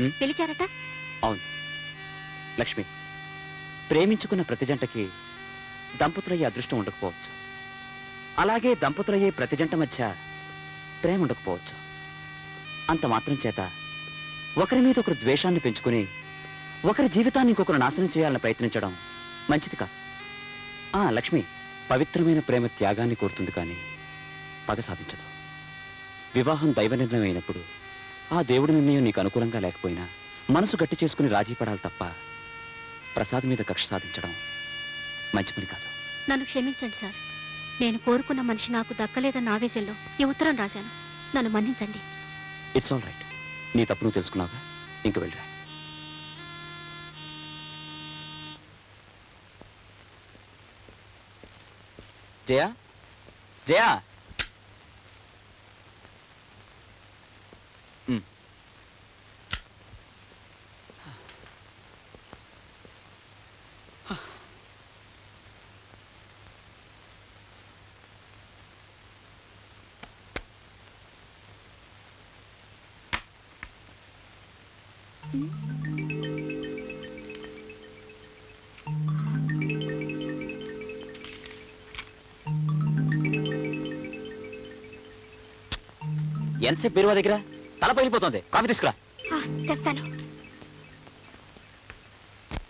పిలిచారట? అవును. లక్ష్మి ప్రేమించుకున్న ప్రతి జంటకి దంపతులయ్యే అదృష్టం ఉండకపోవచ్చు. అలాగే దంపతులయ్యే ప్రతి జంట మధ్య ప్రేమ ఉండకపోవచ్చు. అంత మాత్రం చేత ఒకరి మీద ఒకరు ద్వేషాన్ని పెంచుకుని ఒకరి జీవితాన్ని ఇంకొకరు నాశనం చేయాలని ప్రయత్నించడం మంచిది కాదు. ఆ లక్ష్మి పవిత్రమైన ప్రేమ త్యాగాన్ని కోరుతుంది కానీ పగ సాధించదు. వివాహం దైవ నిర్ణయం అయినప్పుడు ఆ దేవుడి నిర్ణయం నీకు అనుకూలంగా లేకపోయినా మనసు గట్టి చేసుకుని రాజీ పడాలి తప్ప ప్రసాద్ మీద కక్ష సాధించడం మంచి పని కాదు. నన్ను క్షమించండి సార్. నేను కోరుకున్న మనిషి నాకు దక్కలేదన్న ఆవేశంలో ఈ ఉత్తరం రాశాను. నన్ను మన్నించండి. ఇట్స్ ఆల్ రైట్ నీ తప్పు నువ్వు తెలుసుకున్నావుగా? ఇంక వెళ్ళరా. జయా? జయా? ఎంతసేపు బీరువా దగ్గర? తల పగిలిపోతుంది. కాఫీ తీసుకురా. తెస్తాను.